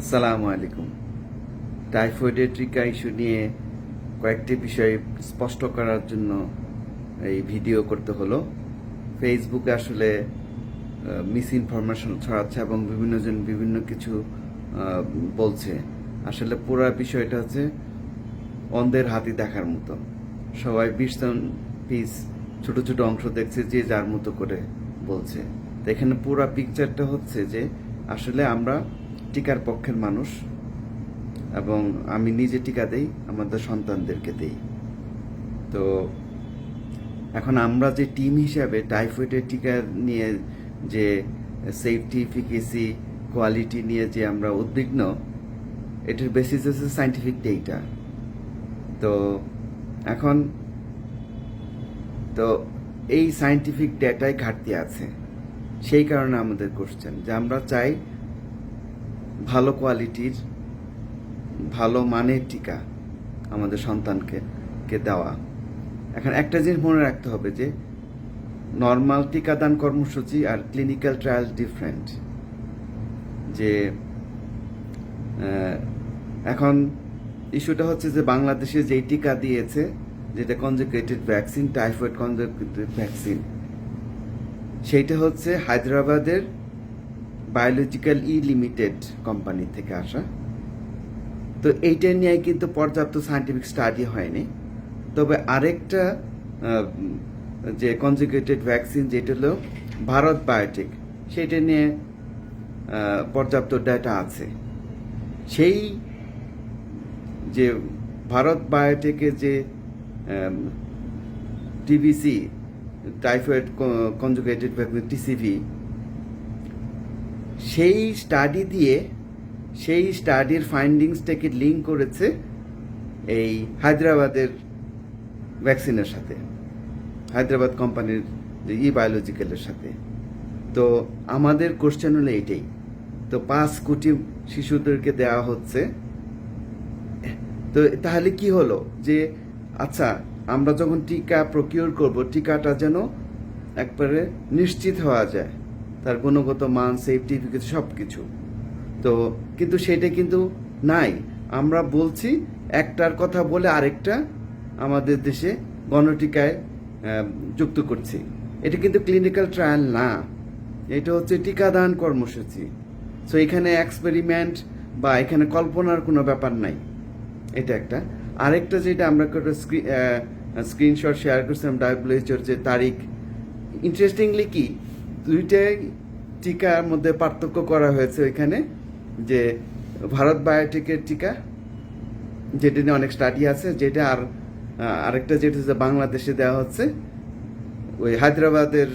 আসসালামু আলাইকুম। টাইফয়েডের টিকা ইস্যু নিয়ে কয়েকটি বিষয় স্পষ্ট করার জন্য এই ভিডিও করতে হলো। ফেসবুকে আসলে মিস ইনফরমেশন ছড়াচ্ছে এবং বিভিন্নজন বিভিন্ন কিছু বলছে। আসলে পুরো বিষয়টা হচ্ছে অন্ধের হাতি দেখার মতো। সবাই বিশ জন পিস ছোট ছোট অংশ দেখছে যে যার মতো করে বলছে। তো এখানে পুরো পিকচারটা হচ্ছে যে, আসলে আমরা টিকার পক্ষের মানুষ এবং আমি নিজে টিকা দেই, আমাদের সন্তানদেরকে দেই। তো এখন আমরা যে টিম হিসাবে টাইফয়েডের টিকা নিয়ে যে সেফটি ফিকেসি কোয়ালিটি নিয়ে যে আমরা উদ্বিগ্ন, এটার বেসিস হচ্ছে সাইন্টিফিক ডেটা তো এখন তো এই সাইন্টিফিক ডেটায় ঘাটতি আছে। সেই কারণে আমাদের কোশ্চেন যে আমরা চাই ভালো কোয়ালিটির, ভালো মানের টিকা আমাদের সন্তানকে, কে দেওয়া। এখন একটা জিনিস মনে রাখতে হবে যে নর্মাল টিকাদান কর্মসূচি আর ক্লিনিক্যাল ট্রায়াল ডিফারেন্ট যে এখন ইস্যুটা হচ্ছে যে, বাংলাদেশে যেই টিকা দিয়েছে, যেটা conjugated vaccine typhoid conjugated vaccine সেইটা হচ্ছে হায়দ্রাবাদের বায়োলজিক্যাল ই লিমিটেড কোম্পানি থেকে আসা। তো এইটা নিয়ে কিন্তু পর্যাপ্ত সায়েন্টিফিক স্টাডি হয়নি। তবে আরেকটা যে কনজুগেটেড ভ্যাকসিন যেটা হলো ভারত বায়োটেক সেটা নিয়ে পর্যাপ্ত ডেটা আছে। সেই যে ভারত বায়োটেকের যে TBC typhoid conjugated vaccine TCV সেই স্টাডি দিয়ে সেই স্টাডির ফাইন্ডিংসটাকে লিঙ্ক করেছে এই হায়দ্রাবাদের ভ্যাকসিনের সাথে, হায়দ্রাবাদ কোম্পানির ই বায়োলজিক্যালের সাথে। তো আমাদের কোশ্চেন হলো এইটাই, তো পাঁচ কোটি শিশুদেরকে দেওয়া হচ্ছে। তো তাহলে কি হলো? যে আচ্ছা আমরা যখন টিকা প্রকিউর করব, টিকাটা যেন একবারে নিশ্চিত হওয়া যায়। তার গুণগত মান সেফটি কিছু সব কিছু তো কিন্তু সেটা কিন্তু নাই। আমরা বলছি, একটার কথা বলে আরেকটা আমাদের দেশে গণটিকায় যুক্ত করছি। এটা কিন্তু ক্লিনিক্যাল ট্রায়াল না। এটা হচ্ছে টিকাদান কর্মসূচি। সো এখানে এক্সপেরিমেন্ট বা এখানে কল্পনার কোনো ব্যাপার নাই। এটা একটা। আরেকটা যেটা আমরা স্ক্রিনশট শেয়ার করছিলাম ডাব্লিউএইচওর যে তারিখ। ইন্টারেস্টিংলি কি? দুইটাই টিকার মধ্যে পার্থক্য করা হয়েছে ওইখানে, যে ভারত বায়োটেকের টিকা, যেটা নিয়ে অনেক স্টাডি আছে, যেটা আর আরেকটা যেটা হচ্ছে বাংলাদেশে দেওয়া হচ্ছে, ওই হায়দ্রাবাদের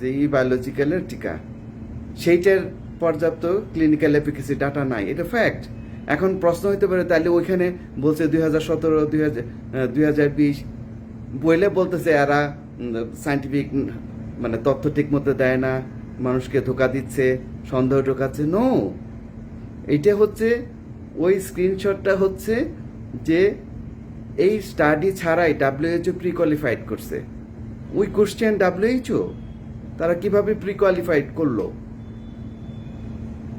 যে ই বায়োলজিক্যালের টিকা। সেইটার পর্যাপ্ত ক্লিনিক্যাল এফিকেসি ডাটা নাই, এটা ফ্যাক্ট এখন প্রশ্ন হতে পারে তাহলে ওইখানে বলছে দুই হাজার সতেরো, দুই হাজার দুই হাজার বিশ, বইলে বলতেছে এরা সাইন্টিফিক মানে তথ্য ঠিক মতো দেয় না, মানুষকে ধোকা দিচ্ছে, সন্দেহ ঢোকাচ্ছে। নো এইটা হচ্ছে, ওই স্ক্রিনশটটা হচ্ছে যে এই স্টাডি ছাড়াই ডাব্লিউএইচও প্রি কোয়ালিফাইড করছে। ওই কোশ্চেন ডাব্লিউএইচও তারা কীভাবে প্রি কোয়ালিফাইড করল?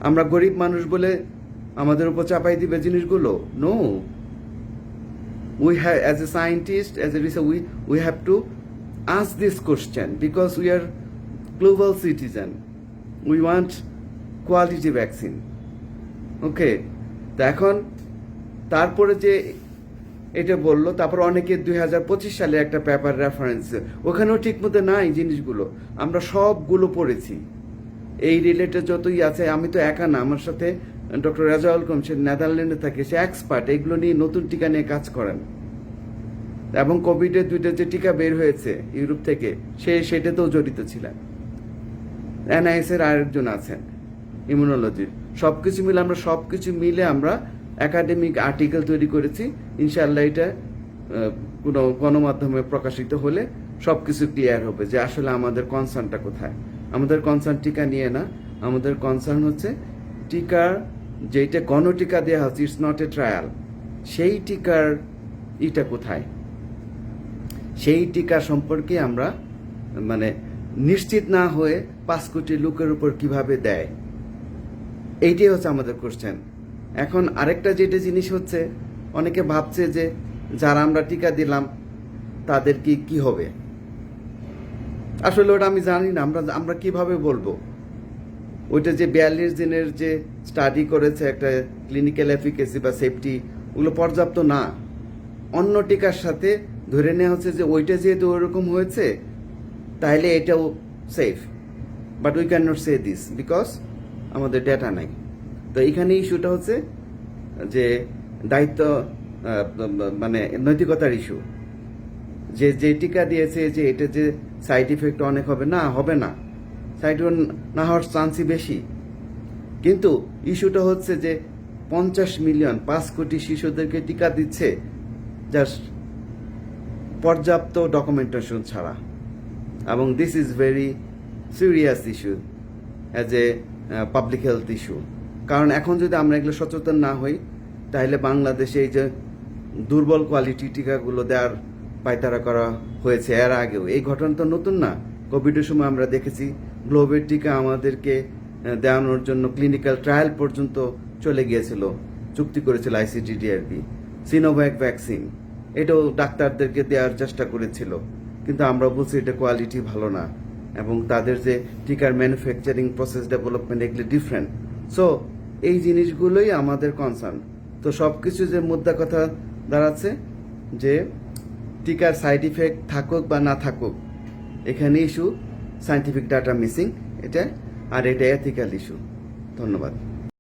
আমরা গরিব মানুষ বলে আমাদের উপর চাপাই দিবে জিনিসগুলো? No we have as a scientist as a researcher we we have to ask this question because we are global citizen. We want quality vaccine. Okay তো এখন তারপরে যে এটা বলল, তারপর অনেকে দুই হাজার পঁচিশ সালে একটা পেপার রেফারেন্স ওখানেও ঠিক মতো নাই জিনিসগুলো। আমরা সবগুলো পড়েছি। এই রিলেটেড যতই আছে, আমি তো একা না, আমার সাথে ডক্টর রাজাউল কম সে নেদারল্যান্ডে থাকে, সে এক্সপার্ট এগুলো নিয়ে নতুন টিকা নিয়ে কাজ করেন। এবং কোভিডের দুইটা যে টিকা বের হয়েছে ইউরোপ থেকে, সে সেটাতেও জড়িত ছিলেন। এনআইএস এর আরেকজন আছেন ইমিউনোলজির সব কিছু মিলে আমরা সব কিছু মিলে আমরা একাডেমিক আর্টিকেল তৈরি করেছি। ইনশাআল্লাহ এটা কোনো গণমাধ্যমে প্রকাশিত হলে সব কিছু ক্লিয়ার হবে যে আসলে আমাদের কনসার্নটা কোথায়। আমাদের কনসার্ন টিকা নিয়ে না, আমাদের কনসার্ন হচ্ছে টিকার যেটা গণটিকা দেওয়া হচ্ছে ইটস নট এ ট্রায়াল সেই টিকার ইটা কোথায়? সেই টিকা সম্পর্কে আমরা মানে নিশ্চিত না হয়ে পাঁচ কোটি লোকের উপর কীভাবে দেয়? এইটাই হচ্ছে আমাদের কোশ্চেন এখন আরেকটা যেটা জিনিস হচ্ছে, অনেকে ভাবছে যে যারা আমরা টিকা দিলাম, তাদের কি কি হবে? আসলে ওটা আমি জানি না, আমরা আমরা কীভাবে বলব? ওইটা যে বিয়াল্লিশ দিনের যে স্টাডি করেছে একটা ক্লিনিক্যাল এফিকেসি বা সেফটি ওগুলো পর্যাপ্ত না। অন্য টিকার সাথে ধরে নেওয়া হচ্ছে যে ওইটা যেহেতু ওইরকম হয়েছে তাহলে এটাও safe but we can not say this because আমাদের ডেটা নাই। তো এখানে ইস্যুটা হচ্ছে যে দায়িত্ব মানে নৈতিকতার ইস্যু যে যে টিকা দিয়েছে যে এটা যে সাইড ইফেক্ট অনেক হবে না হবে না। সাইড না হওয়ার চান্সই বেশি। কিন্তু ইস্যুটা হচ্ছে যে পঞ্চাশ মিলিয়ন পাঁচ কোটি শিশুদেরকে টিকা দিচ্ছে। জাস্ট পর্যাপ্ত ডকুমেন্টেশন ছাড়া। এবং this is very serious issue as a public health issue কারণ এখন যদি আমরা এগুলো সচেতন না হই, তাহলে বাংলাদেশে এই যে দুর্বল কোয়ালিটি টিকাগুলো দেওয়ার পায়তারা করা হয়েছে এর আগেও। এই ঘটনা তো নতুন না। কোভিডের সময় আমরা দেখেছি গ্লোবের টিকা আমাদেরকে দেওয়ানোর জন্য ক্লিনিক্যাল ট্রায়াল পর্যন্ত চলে গিয়েছিল। চুক্তি করেছিল আইসিডিডিআরবি সিনোভ্যাক ভ্যাকসিন এটাও ডাক্তারদেরকে দেওয়ার চেষ্টা করেছিল। কিন্তু আমরা বলছি এটা কোয়ালিটি ভালো না এবং তাদের যে টিকার ম্যানুফ্যাকচারিং প্রসেস ডেভেলপমেন্ট এগুলো ডিফারেন্ট সো এই জিনিসগুলোই আমাদের কনসার্ন তো সব কিছু যে মুদ্রা কথা দাঁড়াচ্ছে যে টিকার সাইড ইফেক্ট থাকুক বা না থাকুক, এখানে ইস্যু সায়েন্টিফিক ডাটা মিসিং এটা, আর এটা এথিক্যাল ইস্যু ধন্যবাদ।